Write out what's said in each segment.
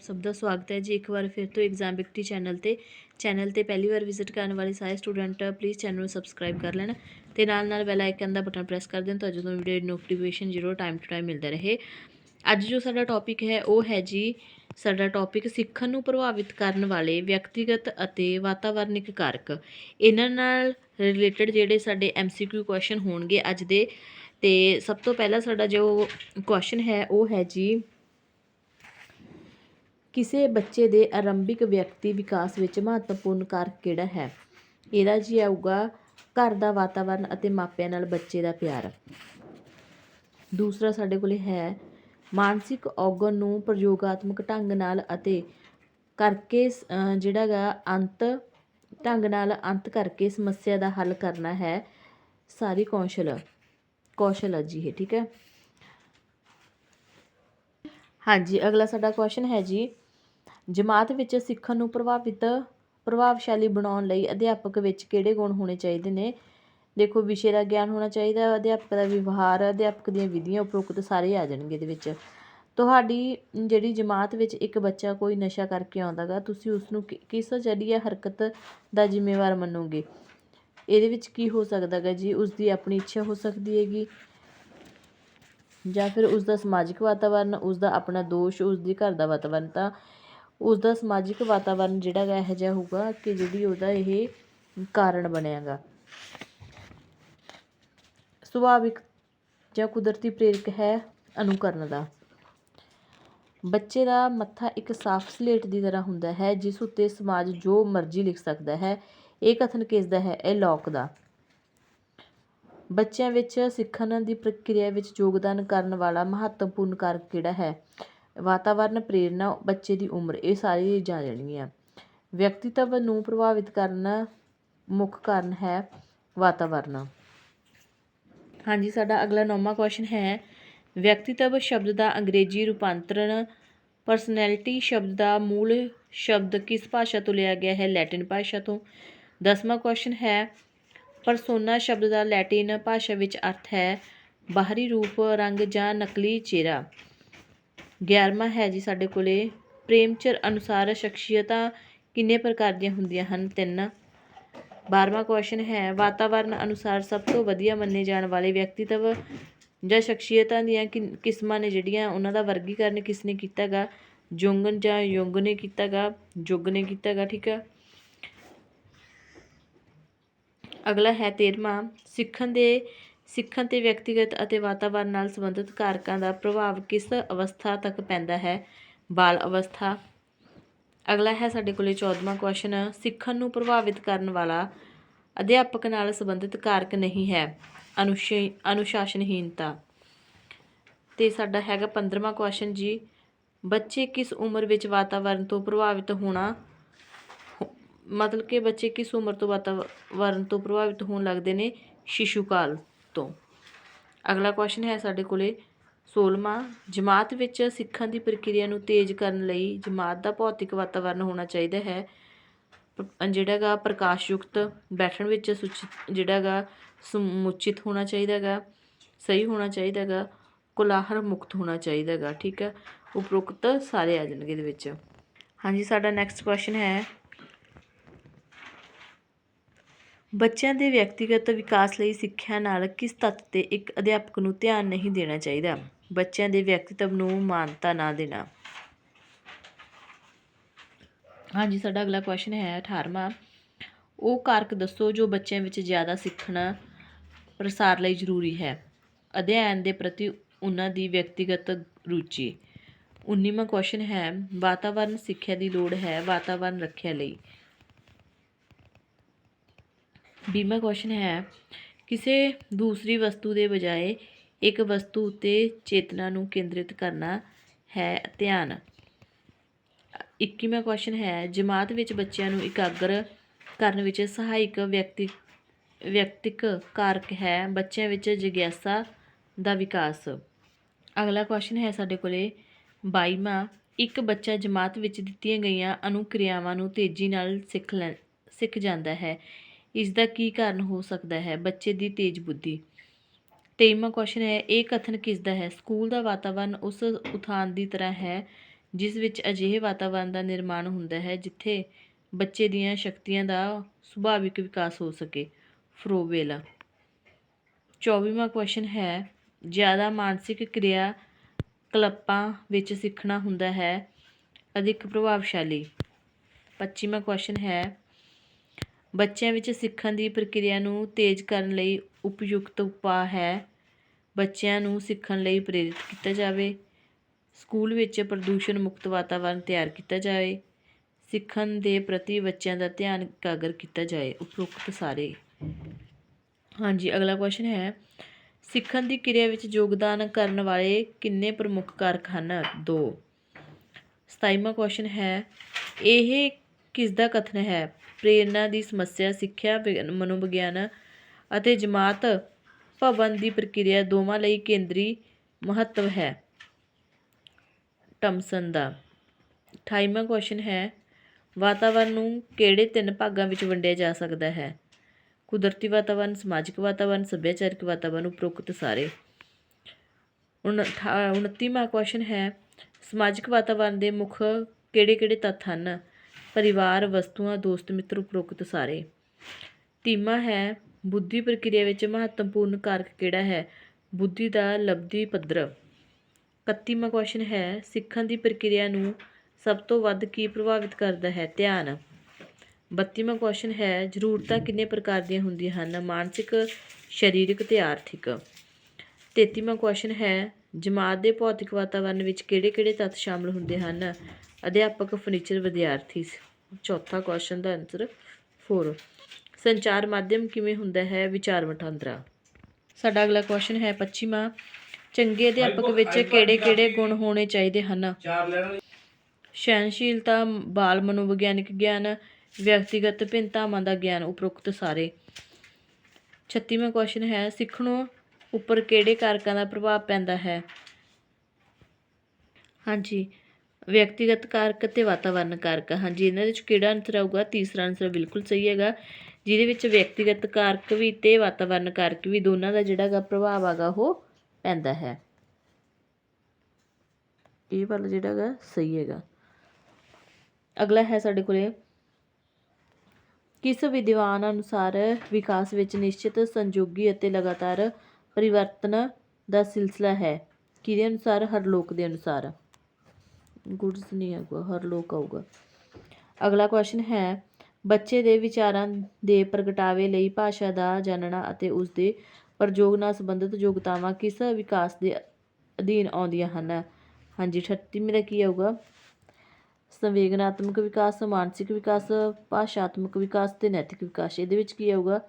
ਆਪ ਸਭ ਦਾ ਸਵਾਗਤ ਹੈ। ਜੀ ਇੱਕ ਵਾਰ ਫਿਰ ਤੋਂ ਐਗਜ਼ਾਮ ਬਿਕਟੀ ਚੈਨਲ ਤੇ ਚੈਨਲ ਤੇ ਪਹਿਲੀ ਵਾਰ ਵਿਜ਼ਿਟ ਕਰਨ ਵਾਲੇ ਸਾਰੇ ਸਟੂਡੈਂਟ ਪਲੀਜ਼ ਚੈਨਲ ਨੂੰ ਸਬਸਕ੍ਰਾਈਬ ਕਰ ਲੈਣ ਤੇ ਨਾਲ ਨਾਲ ਬੈਲ ਆਈਕਨ ਦਾ ਬਟਨ ਪ੍ਰੈਸ ਕਰ ਦੇਣ ਤਾਂ ਜਦੋਂ ਵੀਡੀਓ ਦੀ ਨੋਟੀਫਿਕੇਸ਼ਨ ਜ਼ਰੂਰ ਟਾਈਮ ਟੂ ਟਾਈਮ ਮਿਲਦਾ ਰਹੇ। ਅੱਜ ਜੋ ਸਾਡਾ ਟੌਪਿਕ ਹੈ, ਉਹ ਹੈ ਜੀ ਸਾਡਾ ਟੌਪਿਕ ਸਿੱਖਣ ਨੂੰ ਪ੍ਰਭਾਵਿਤ ਕਰਨ ਵਾਲੇ ਵਿਅਕਤੀਗਤ ਅਤੇ ਵਾਤਾਵਰਨਿਕ ਕਾਰਕ। ਇਹਨਾਂ ਨਾਲ ਰਿਲੇਟਡ ਜਿਹੜੇ ਸਾਡੇ ਐਮਸੀਕਿਊ ਕੁਐਸਚਨ ਹੋਣਗੇ ਅੱਜ ਦੇ ਤੇ ਸਭ ਤੋਂ ਪਹਿਲਾਂ ਸਾਡਾ ਜੋ ਕੁਐਸਚਨ ਹੈ, ਉਹ ਹੈ ਜੀ ਕਿਸੇ ਬੱਚੇ ਦੇ ਆਰੰਭਿਕ ਵਿਅਕਤੀ ਵਿਕਾਸ ਵਿੱਚ ਮਹੱਤਵਪੂਰਨ ਕਾਰਕ ਕਿਹੜਾ ਹੈ? ਇਹਦਾ ਜੀ ਆਊਗਾ ਘਰ ਦਾ ਵਾਤਾਵਰਨ ਅਤੇ ਮਾਪਿਆਂ ਨਾਲ ਬੱਚੇ ਦਾ ਪਿਆਰ। ਦੂਸਰਾ ਸਾਡੇ ਕੋਲੇ ਹੈ ਮਾਨਸਿਕ ਔਗਣ ਨੂੰ ਪ੍ਰਯੋਗਾਤਮਕ ਢੰਗ ਨਾਲ ਅਤੇ ਕਰਕੇ ਸ- ਜਿਹੜਾ ਗਾ ਅੰਤ, ਢੰਗ ਨਾਲ ਅੰਤ ਕਰਕੇ ਸਮੱਸਿਆ ਦਾ ਹੱਲ ਕਰਨਾ ਹੈ। ਸਾਰੀ ਕੌਸ਼ਲ ਕੌਸ਼ਲ ਹੈ ਜੀ ਇਹ, ਠੀਕ ਹੈ? ਹਾਂਜੀ, ਅਗਲਾ ਸਾਡਾ ਕੁਐਸਚਨ ਹੈ ਜੀ। ਜਮਾਤ ਵਿੱਚ ਸਿੱਖਣ ਨੂੰ ਪ੍ਰਭਾਵਿਤ, ਪ੍ਰਭਾਵਸ਼ਾਲੀ ਬਣਾਉਣ ਲਈ ਅਧਿਆਪਕ ਵਿੱਚ ਕਿਹੜੇ ਗੁਣ ਹੋਣੇ ਚਾਹੀਦੇ ਨੇ? ਦੇਖੋ, ਵਿਸ਼ੇ ਦਾ ਗਿਆਨ ਹੋਣਾ ਚਾਹੀਦਾ, ਅਧਿਆਪਕ ਦਾ ਵਿਵਹਾਰ, ਅਧਿਆਪਕ ਦੀਆਂ ਵਿਧੀਆਂ ਉਪਰੋਕਤ ਸਾਰੇ ਆ ਜਾਣਗੇ ਇਹਦੇ ਵਿੱਚ। ਤੁਹਾਡੀ ਜਿਹੜੀ ਜਮਾਤ ਵਿੱਚ ਇੱਕ ਬੱਚਾ ਕੋਈ ਨਸ਼ਾ ਕਰਕੇ ਆਉਂਦਾ ਗਾ ਤੁਸੀਂ ਉਸ ਨੂੰ ਕਿ- ਕਿਸ ਜਰੀਏ ਹਰਕਤ ਦਾ ਜ਼ਿੰਮੇਵਾਰ ਮੰਨੋਗੇ? ਇਹਦੇ ਵਿੱਚ ਕੀ ਹੋ ਸਕਦਾ ਗਾ ਜੀ? ਉਸ ਦੀ ਆਪਣੀ ਇੱਛਾ ਹੋ ਸਕਦੀ ਹੈਗੀ। ਜਾਂ ਫਿਰ ਉਸ ਦਾ ਸਮਾਜਿਕ ਵਾਤਾਵਰਨ ਉਸ ਦਾ ਆਪਣਾ ਦੋਸ਼ ਉਸ ਦੀ ਘਰ ਦਾ ਵਾਤਾਵਰਨ ਤਾਂ ਉਸਦਾ ਸਮਾਜਿਕ ਵਾਤਾਵਰਨ ਜਿਹੜਾ ਗਾ ਇਹੋ ਜਿਹਾ ਹੋਊਗਾ ਕਿ ਜਿਹੜੀ ਉਹਦਾ ਇਹ ਕਾਰਨ ਬਣਿਆ ਗਾ ਸੁਭਾਵਿਕ ਜਾਂ ਕੁਦਰਤੀ ਪ੍ਰੇਰਕ ਹੈ ਅਨੁਕਰਨ ਦਾ। ਬੱਚੇ ਦਾ ਮੱਥਾ ਇੱਕ ਸਾਫ਼ ਸਲੇਟ ਦੀ ਤਰ੍ਹਾਂ ਹੁੰਦਾ ਹੈ, ਜਿਸ ਉੱਤੇ ਸਮਾਜ ਜੋ ਮਰਜ਼ੀ ਲਿਖ ਸਕਦਾ ਹੈ, ਇਹ ਕਥਨ ਕਿਸ ਦਾ ਹੈ, ਇਹ ਲੋਕ ਦਾ। ਬੱਚਿਆਂ ਵਿੱਚ ਸਿੱਖਣ ਦੀ ਪ੍ਰਕਿਰਿਆ ਵਿੱਚ ਯੋਗਦਾਨ ਕਰਨ ਵਾਲਾ ਮਹੱਤਵਪੂਰਨ ਕਾਰਕ ਕਿਹੜਾ ਹੈ? ਵਾਤਾਵਰਨ, ਪ੍ਰੇਰਨਾ, ਬੱਚੇ ਦੀ ਉਮਰ, ਇਹ ਸਾਰੀ ਜਾ ਜਾਣਗੀਆਂ ਵਿਅਕਤੀਤਵ ਨੂੰ ਪ੍ਰਭਾਵਿਤ ਕਰਨ ਮੁੱਖ ਕਾਰਨ ਹੈ ਵਾਤਾਵਰਨ। ਹਾਂਜੀ, ਸਾਡਾ ਅਗਲਾ ਨੌਵਾਂ ਕੁਐਸਚਨ ਹੈ ਵਿਅਕਤੀਤਵ ਸ਼ਬਦ ਦਾ ਅੰਗਰੇਜ਼ੀ ਰੂਪਾਂਤਰਣ ਪਰਸਨੈਲਿਟੀ ਸ਼ਬਦ ਦਾ ਮੂਲ ਸ਼ਬਦ ਕਿਸ ਭਾਸ਼ਾ ਤੋਂ ਲਿਆ ਗਿਆ ਹੈ? ਲੈਟਿਨ ਭਾਸ਼ਾ ਤੋਂ। ਦਸਵਾਂ ਕੁਐਸਚਨ ਹੈ ਪਰਸੋਨਾ ਸ਼ਬਦ ਦਾ ਲੈਟਿਨ ਭਾਸ਼ਾ ਵਿੱਚ ਅਰਥ ਹੈ ਬਾਹਰੀ ਰੂਪ, ਰੰਗ ਜਾਂ ਨਕਲੀ ਚਿਹਰਾ। 11ਵਾਂ ਹੈ ਜੀ ਸਾਡੇ ਕੋਲੇ। ਪ੍ਰੇਮਚਰ ਅਨੁਸਾਰ ਸ਼ਖਸੀਅਤਾਂ ਕਿੰਨੇ ਪ੍ਰਕਾਰ ਦੀਆਂ ਹੁੰਦੀਆਂ ਹਨ? ਤਿੰਨ। 12ਵਾਂ ਕੁਐਸਚਨ ਹੈ, ਵਾਤਾਵਰਨ ਅਨੁਸਾਰ ਸਭ ਤੋਂ ਵਧੀਆ ਮੰਨੇ ਜਾਣ ਵਾਲੇ ਵਿਅਕਤੀਤਵ ਜਾਂ ਸ਼ਖਸੀਅਤਾਂ ਦੀਆਂ ਕਿਨ- ਕਿਸਮਾਂ ਨੇ ਜਿਹੜੀਆਂ ਉਹਨਾਂ ਦਾ ਵਰਗੀਕਰਨ ਕਿਸ ਨੇ ਕੀਤਾ ਗਾ? ਜੁੰਗਨ ਜਾਂ ਯੁੰਗ ਨੇ ਕੀਤਾ ਗਾ। ਜੁਗ ਨੇ ਕੀਤਾ ਗਾ, ਠੀਕ ਆ। ਅਗਲਾ ਹੈ 13ਵਾਂ ਸਿੱਖਣ ਦੇ ਸਿੱਖਣ ਤੇ ਵਿਅਕਤੀਗਤ ਅਤੇ ਵਾਤਾਵਰਣ ਨਾਲ ਸੰਬੰਧਿਤ ਕਾਰਕਾਂ ਦਾ ਪ੍ਰਭਾਵ ਕਿਸ ਅਵਸਥਾ ਤੱਕ ਪੈਂਦਾ ਹੈ? ਬਾਲ ਅਵਸਥਾ। ਅਗਲਾ ਹੈ ਸਾਡੇ ਕੋਲੇ 14ਵਾਂ ਕੁਐਸਚਨ ਸਿੱਖਣ ਨੂੰ ਪ੍ਰਭਾਵਿਤ ਕਰਨ ਵਾਲਾ ਅਧਿਆਪਕ ਨਾਲ ਸੰਬੰਧਿਤ ਕਾਰਕ ਨਹੀਂ ਹੈ। ਅਨੁਸ਼- ਅਨੁਸ਼ਾਸਨਹੀਨਤਾ ਤੇ ਸਾਡਾ ਹੈਗਾ 15ਵਾਂ ਕੁਐਸਚਨ ਜੀ। ਬੱਚੇ ਕਿਸ ਉਮਰ ਵਿੱਚ ਵਾਤਾਵਰਣ ਤੋਂ ਪ੍ਰਭਾਵਿਤ ਹੋਣਾ ਮਤਲਬ ਕਿ ਬੱਚੇ ਕਿਸ ਉਮਰ ਤੋਂ ਵਾਤਾਵਰਣ ਤੋਂ ਪ੍ਰਭਾਵਿਤ ਹੋਣ ਲੱਗਦੇ ਨੇ? ਸ਼ਿਸ਼ੂ ਕਾਲ ਤੋਂ। ਅਗਲਾ ਕੁਐਸਚਨ ਹੈ ਸਾਡੇ ਕੋਲੇ 16ਵਾਂ ਜਮਾਤ ਵਿੱਚ ਸਿੱਖਣ ਦੀ ਪ੍ਰਕਿਰਿਆ ਨੂੰ ਤੇਜ਼ ਕਰਨ ਲਈ ਜਮਾਤ ਦਾ ਭੌਤਿਕ ਵਾਤਾਵਰਣ ਹੋਣਾ ਚਾਹੀਦਾ ਹੈ। ਪ- ਜਿਹੜਾ ਗਾ ਪ੍ਰਕਾਸ਼ਯੁਕਤ ਬੈਠਣ ਵਿੱਚ ਸੁਚਿਤ, ਜਿਹੜਾ ਗਾ ਸਮੁਚਿਤ ਹੋਣਾ ਚਾਹੀਦਾ ਗਾ ਸਹੀ ਹੋਣਾ ਚਾਹੀਦਾ ਗਾ ਕੋਲਾਹਲ ਮੁਕਤ ਹੋਣਾ ਚਾਹੀਦਾ ਗਾ ਠੀਕ ਹੈ। ਉਪਰੋਕਤ ਸਾਰੇ ਆ ਜਾਣਗੇ ਇਹਦੇ ਵਿੱਚ। ਹਾਂਜੀ, ਸਾਡਾ ਨੈਕਸਟ ਕੁਐਸਚਨ ਹੈ ਬੱਚਿਆਂ ਦੇ ਵਿਅਕਤੀਗਤ ਵਿਕਾਸ ਲਈ ਸਿੱਖਿਆ ਨਾਲ ਕਿਸ ਤੱਤ ਤੇ ਇੱਕ ਅਧਿਆਪਕ ਨੂੰ ਧਿਆਨ ਨਹੀਂ ਦੇਣਾ ਚਾਹੀਦਾ? ਬੱਚਿਆਂ ਦੇ ਵਿਅਕਤੀਤਵ ਨੂੰ ਮਾਨਤਾ ਨਾ ਦੇਣਾ। ਹਾਂਜੀ, ਸਾਡਾ ਅਗਲਾ ਕੁਐਸਚਨ ਹੈ 18ਵਾਂ ਉਹ ਕਾਰਕ ਦੱਸੋ ਜੋ ਬੱਚਿਆਂ ਵਿੱਚ ਜ਼ਿਆਦਾ ਸਿੱਖਣਾ ਪ੍ਰਸਾਰ ਲਈ ਜ਼ਰੂਰੀ ਹੈ। ਅਧਿਐਨ ਦੇ ਪ੍ਰਤੀ ਉਹਨਾਂ ਦੀ ਵਿਅਕਤੀਗਤ ਰੁਚੀ। 19ਵਾਂ ਕੁਐਸਚਨ ਹੈ ਵਾਤਾਵਰਣ ਸਿੱਖਿਆ ਦੀ ਲੋੜ ਹੈ ਵਾਤਾਵਰਣ ਰੱਖਿਆ ਲਈ। 20ਵਾਂ ਕੁਐਸਚਨ ਹੈ, ਕਿਸੇ ਦੂਸਰੀ ਵਸਤੂ ਦੇ ਬਜਾਏ ਇੱਕ ਵਸਤੂ ਉੱਤੇ ਚੇਤਨਾ ਨੂੰ ਕੇਂਦਰਿਤ ਕਰਨਾ ਹੈ ਧਿਆਨ। 21ਵਾਂ ਕੁਐਸਚਨ ਹੈ, ਜਮਾਤ ਵਿੱਚ ਬੱਚਿਆਂ ਨੂੰ ਇਕਾਗਰ ਕਰਨ ਵਿੱਚ ਸਹਾਇਕ ਵਿਅਕਤੀ, ਵਿਅਕਤਿਕ ਕਾਰਕ ਹੈ, ਬੱਚਿਆਂ ਵਿੱਚ ਜਿਗਿਆਸਾ ਦਾ ਵਿਕਾਸ। ਅਗਲਾ ਕੁਐਸਚਨ ਹੈ ਸਾਡੇ ਕੋਲੇ 22ਵਾਂ ਇੱਕ ਬੱਚਾ ਜਮਾਤ ਵਿੱਚ ਦਿੱਤੀਆਂ ਗਈਆਂ ਅਨੁਕਿਰਿਆਵਾਂ ਨੂੰ ਤੇਜ਼ੀ ਨਾਲ ਸਿੱਖ ਲੈ ਸਿੱਖ ਜਾਂਦਾ ਹੈ। ਇਸ ਦਾ ਕੀ ਕਾਰਨ ਹੋ ਸਕਦਾ ਹੈ? ਬੱਚੇ ਦੀ ਤੇਜ਼ ਬੁੱਧੀ। 23ਵਾਂ ਕੁਐਸਚਨ ਹੈ, ਇਹ ਕਥਨ ਕਿਸ ਦਾ ਹੈ? ਸਕੂਲ ਦਾ ਵਾਤਾਵਰਣ ਉਸ ਉਥਾਨ ਦੀ ਤਰ੍ਹਾਂ ਹੈ, ਜਿਸ ਵਿੱਚ ਅਜਿਹੇ ਵਾਤਾਵਰਣ ਦਾ ਨਿਰਮਾਣ ਹੁੰਦਾ ਹੈ, ਜਿੱਥੇ ਬੱਚੇ ਦੀਆਂ ਸ਼ਕਤੀਆਂ ਦਾ ਸੁਭਾਵਿਕ ਵਿਕਾਸ ਹੋ ਸਕੇ। ਫਰੋਵੇਲਾ। 24ਵਾਂ ਕੁਐਸਚਨ ਹੈ, ਜ਼ਿਆਦਾ ਮਾਨਸਿਕ ਕਿਰਿਆ ਕਲਪਾਂ ਵਿੱਚ ਸਿੱਖਣਾ ਹੁੰਦਾ ਹੈ, ਅਧਿਕ ਪ੍ਰਭਾਵਸ਼ਾਲੀ। 25ਵਾਂ ਕੁਐਸਚਨ ਹੈ ਬੱਚਿਆਂ ਵਿੱਚ ਸਿੱਖਣ ਦੀ ਪ੍ਰਕਿਰਿਆ ਨੂੰ ਤੇਜ਼ ਕਰਨ ਲਈ ਉਪਯੁਕਤ ਉਪਾਅ ਹੈ। ਬੱਚਿਆਂ ਨੂੰ ਸਿੱਖਣ ਲਈ ਪ੍ਰੇਰਿਤ ਕੀਤਾ ਜਾਵੇ। ਸਕੂਲ ਵਿੱਚ ਪ੍ਰਦੂਸ਼ਣ ਮੁਕਤ ਵਾਤਾਵਰਨ ਤਿਆਰ ਕੀਤਾ ਜਾਵੇ। ਸਿੱਖਣ ਦੇ ਪ੍ਰਤੀ ਬੱਚਿਆਂ ਦਾ ਧਿਆਨ ਇਕਾਗਰ ਕੀਤਾ ਜਾਏ। ਉਪਰੋਕਤ ਸਾਰੇ। ਹਾਂਜੀ, ਅਗਲਾ ਕੁਐਸਚਨ ਹੈ, ਸਿੱਖਣ ਦੀ ਕਿਰਿਆ ਵਿੱਚ ਯੋਗਦਾਨ ਕਰਨ ਵਾਲੇ ਕਿੰਨੇ ਪ੍ਰਮੁੱਖ ਕਾਰਕ ਹਨ? ਦੋ। 27ਵਾਂ ਕੁਐਸਚਨ ਹੈ, ਇਹ ਕਿਸ ਦਾ ਕਥਨ ਹੈ? ਪ੍ਰੇਰਨਾ ਦੀ ਸਮੱਸਿਆ, ਸਿੱਖਿਆ ਵਿਗ- ਮਨੋਵਿਗਿਆਨ ਅਤੇ ਜਮਾਤ ਭਵਨ ਦੀ ਪ੍ਰਕਿਰਿਆ ਦੋਵਾਂ ਲਈ ਕੇਂਦਰੀ ਮਹੱਤਵ ਹੈ। ਟਮਸਨ ਦਾ 28ਵਾਂ ਕੁਐਸਚਨ ਹੈ ਵਾਤਾਵਰਣ ਨੂੰ ਕਿਹੜੇ ਤਿੰਨ ਭਾਗਾਂ ਵਿੱਚ ਵੰਡਿਆ ਜਾ ਸਕਦਾ ਹੈ? ਕੁਦਰਤੀ ਵਾਤਾਵਰਣ ਸਮਾਜਿਕ ਵਾਤਾਵਰਣ ਸੱਭਿਆਚਾਰਕ ਵਾਤਾਵਰਣ ਉਪਰੋਕਤ ਸਾਰੇ। ਉਣ- ਅਠਾ- 29ਵਾਂ ਕੁਐਸਚਨ ਹੈ, ਸਮਾਜਿਕ ਵਾਤਾਵਰਣ ਦੇ ਮੁੱਖ ਕਿਹੜੇ ਕਿਹੜੇ ਤੱਤ ਹਨ? ਪਰਿਵਾਰ, ਵਸਤੂਆਂ, ਦੋਸਤ, ਮਿੱਤਰ ਉਪਰੋਕਤ ਸਾਰੇ। ਤੀਮਾ ਹੈ। ਬੁੱਧੀ ਪ੍ਰਕਿਰਿਆ ਵਿੱਚ ਮਹੱਤਵਪੂਰਨ ਕਾਰਕ ਕਿਹੜਾ ਹੈ? ਬੁੱਧੀ ਦਾ ਲਬਧੀ ਪੱਧਰ। 31ਵਾਂ ਕੁਐਸਚਨ ਹੈ ਸਿੱਖਣ ਦੀ ਪ੍ਰਕਿਰਿਆ ਨੂੰ ਸਭ ਤੋਂ ਵੱਧ ਕੀ ਪ੍ਰਭਾਵਿਤ ਕਰਦਾ ਹੈ? ਧਿਆਨ। 32ਵਾਂ ਕੁਐਸਚਨ ਹੈ, ਜ਼ਰੂਰਤਾਂ ਕਿੰਨੇ ਪ੍ਰਕਾਰ ਦੀਆਂ ਹੁੰਦੀਆਂ ਹਨ? ਮਾਨਸਿਕ, ਸਰੀਰਕ ਤੇ ਆਰਥਿਕ। 33ਵਾਂ ਕੁਐਸਚਨ ਹੈ, ਜਮਾਤ ਦੇ ਭੌਤਿਕ ਵਾਤਾਵਰਣ ਵਿੱਚ ਕਿਹੜੇ-ਕਿਹੜੇ ਤੱਤ ਸ਼ਾਮਲ ਹੁੰਦੇ ਹਨ? ਅਧਿਆਪਕ ਫਰਨੀਚਰ ਵਿਦਿਆਰਥੀ ਚੌਥਾ ਕੁਐਸਚਨ ਦਾ ਆਨਸਰ 4 ਸੰਚਾਰ ਮਾਧਿਅਮ ਕਿਵੇਂ ਹੁੰਦਾ ਹੈ? ਵਿਚਾਰ ਵਟਾਂਦਰਾ। ਸਾਡਾ ਅਗਲਾ ਕੁਐਸਚਨ ਹੈ 25ਵਾਂ ਚੰਗੇ ਅਧਿਆਪਕ ਵਿੱਚ ਕਿਹੜੇ-ਕਿਹੜੇ ਗੁਣ ਹੋਣੇ ਚਾਹੀਦੇ ਹਨ? ਸਹਿਨਸ਼ੀਲਤਾ ਬਾਲ ਮਨੋਵਿਗਿਆਨਿਕ ਗਿਆਨ ਵਿਅਕਤੀਗਤ ਭਿੰਨਤਾਵਾਂ ਦਾ ਗਿਆਨ ਉਪਰੋਕਤ ਸਾਰੇ। 36ਵਾਂ ਕੁਐਸਚਨ ਹੈ ਸਿੱਖਣੋਂ ਉੱਪਰ ਕਿਹੜੇ ਕਾਰਕਾਂ ਦਾ ਪ੍ਰਭਾਵ ਪੈਂਦਾ ਹੈ? ਹਾਂਜੀ ਵਿਅਕਤੀਗਤ ਕਾਰਕ ਅਤੇ ਵਾਤਾਵਰਨ ਕਾਰਕ। ਹਾਂਜੀ, ਇਹਨਾਂ ਵਿੱਚ ਕਿਹੜਾ ਆਨਸਰ ਆਊਗਾ? ਤੀਸਰਾ ਆਨਸਰ ਬਿਲਕੁਲ ਸਹੀ ਹੈਗਾ। ਜਿਹਦੇ ਵਿੱਚ ਵਿਅਕਤੀਗਤ ਕਾਰਕ ਵੀ ਤੇ ਵਾਤਾਵਰਨ ਕਾਰਕ ਵੀ ਦੋਨਾਂ ਦਾ ਜਿਹੜਾ ਗਾ ਪ੍ਰਭਾਵ ਹੈਗਾ ਉਹ ਪੈਂਦਾ ਹੈ। ਇਹ ਵਾਲਾ ਜਿਹੜਾ ਹੈਗਾ ਸਹੀ ਹੈਗਾ। ਅਗਲਾ ਹੈ ਸਾਡੇ ਕੋਲੇ। ਕਿਸ ਵਿਦਵਾਨ ਅਨੁਸਾਰ ਵਿਕਾਸ ਵਿੱਚ ਨਿਸ਼ਚਿਤ ਸੰਜੋਗੀ ਅਤੇ ਲਗਾਤਾਰ ਪਰਿਵਰਤਨ ਦਾ ਸਿਲਸਿਲਾ ਹੈ? ਕਿਹਦੇ ਅਨੁਸਾਰ? ਹਰਲੋਕ ਦੇ ਅਨੁਸਾਰ। ਗੁਡਸ ਨਹੀਂ ਆਊਗਾ, ਹਰ ਲੋਕ ਆਊਗਾ। ਅਗਲਾ ਕੁਐਸਚਨ ਹੈ, ਬੱਚੇ ਦੇ ਵਿਚਾਰਾਂ ਦੇ ਪ੍ਰਗਟਾਵੇ ਲਈ ਭਾਸ਼ਾ ਦਾ ਜਾਣਨਾ ਅਤੇ ਉਸ ਦੇ ਪ੍ਰਯੋਗ ਨਾਲ ਸੰਬੰਧਿਤ ਯੋਗਤਾਵਾਂ ਕਿਸ ਵਿਕਾਸ ਦੇ ਅਧੀਨ ਆਉਂਦੀਆਂ ਹਨ? ਹਾਂਜੀ 38ਵੀਂ ਦਾ ਕੀ ਆਊਗਾ? ਸੰਵੇਗਨਾਤਮਕ ਵਿਕਾਸ, ਮਾਨਸਿਕ ਵਿਕਾਸ, ਭਾਸ਼ਾਤਮਕ ਵਿਕਾਸ ਤੇ ਨੈਤਿਕ ਵਿਕਾਸ। ਇਹਦੇ ਵਿੱਚ ਕੀ ਆਊਗਾ?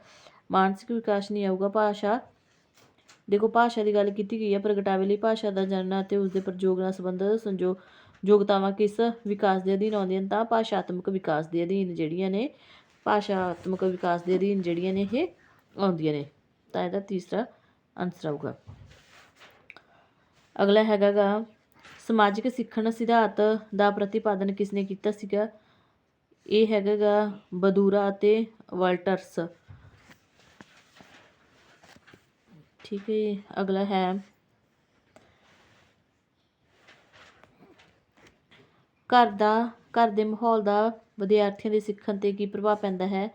ਮਾਨਸਿਕ ਵਿਕਾਸ ਨਹੀਂ ਆਊਗਾ, ਭਾਸ਼ਾ। ਦੇਖੋ, ਭਾਸ਼ਾ ਦੀ ਗੱਲ ਕੀਤੀ ਗਈ ਹੈ, ਪ੍ਰਗਟਾਵੇ ਲਈ ਭਾਸ਼ਾ ਦਾ ਜਾਣਨਾ ਅਤੇ ਉਸ ਦੇ ਪ੍ਰਯੋਗ ਨਾਲ ਸੰਬੰਧਿਤ ਸੰਜੋ ਯੋਗਤਾਵਾਂ ਕਿਸ ਵਿਕਾਸ ਦੇ ਅਧੀਨ ਆਉਂਦੀਆਂ ਨੇ, ਤਾਂ ਭਾਸ਼ਾਤਮਕ ਵਿਕਾਸ ਦੇ ਅਧੀਨ ਜਿਹੜੀਆਂ ਨੇ, ਭਾਸ਼ਾਤਮਕ ਵਿਕਾਸ ਦੇ ਅਧੀਨ ਜਿਹੜੀਆਂ ਨੇ ਇਹ ਆਉਂਦੀਆਂ ਨੇ। ਤਾਂ ਇਹਦਾ ਤੀਸਰਾ ਆਨਸਰ ਆਊਗਾ। ਅਗਲਾ ਹੈਗਾ ਗਾ ਸਮਾਜਿਕ ਸਿੱਖਣ ਸਿਧਾਂਤ ਦਾ ਪ੍ਰਤੀਪਾਦਨ ਕਿਸ ਨੇ ਕੀਤਾ ਸੀਗਾ? ਇਹ ਹੈਗਾ ਗਾ ਬਦੂਰਾ ਅਤੇ ਵਾਲਟਰਸ। ਠੀਕ ਹੈ ਜੀ। ਅਗਲਾ ਹੈ ਘਰ ਦਾ, ਘਰ ਦੇ ਮਾਹੌਲ ਦਾ ਵਿਦਿਆਰਥੀਆਂ ਦੇ ਸਿੱਖਣ ਤੇ ਕੀ ਪ੍ਰਭਾਵ ਪੈਂਦਾ ਹੈ?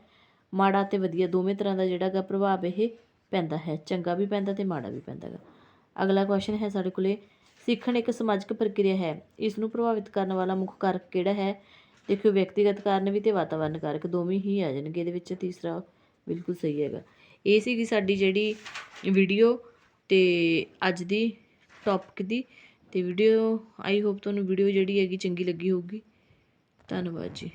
ਮਾੜਾ ਅਤੇ ਵਧੀਆ ਦੋਵੇਂ ਤਰ੍ਹਾਂ ਦਾ ਜਿਹੜਾ ਗਾ ਪ੍ਰਭਾਵ ਇਹ ਪੈਂਦਾ ਹੈ। ਚੰਗਾ ਵੀ ਪੈਂਦਾ ਅਤੇ ਮਾੜਾ ਵੀ ਪੈਂਦਾ ਗਾ। ਅਗਲਾ ਕੁਐਸਚਨ ਹੈ ਸਾਡੇ ਕੋਲੇ, ਸਿੱਖਣ ਇੱਕ ਸਮਾਜਿਕ ਪ੍ਰਕਿਰਿਆ ਹੈ। ਇਸ ਨੂੰ ਪ੍ਰਭਾਵਿਤ ਕਰਨ ਵਾਲਾ ਮੁੱਖ ਕਾਰਕ ਕਿਹੜਾ ਹੈ? ਦੇਖਿਓ, ਵਿਅਕਤੀਗਤ ਕਾਰਨ ਵੀ ਤੇ ਵਾਤਾਵਰਨ ਕਾਰਕ ਦੋਵੇਂ ਹੀ ਆ ਜਾਣਗੇ, ਇਹਦੇ ਵਿੱਚ ਤੀਸਰਾ ਬਿਲਕੁਲ ਸਹੀ ਹੈਗਾ। ਇਹ ਸੀਗੀ ਸਾਡੀ ਜਿਹੜੀ ਵੀਡੀਓ ਤੇ ਅੱਜ ਦੀ ਟੌਪਿਕ ਦੀ ਅਤੇ ਵੀਡੀਓ ਆਈ ਹੋਪ ਤੁਹਾਨੂੰ ਵੀਡੀਓ ਜਿਹੜੀ ਹੈਗੀ ਚੰਗੀ ਲੱਗੀ ਹੋਊਗੀ। ਧੰਨਵਾਦ ਜੀ।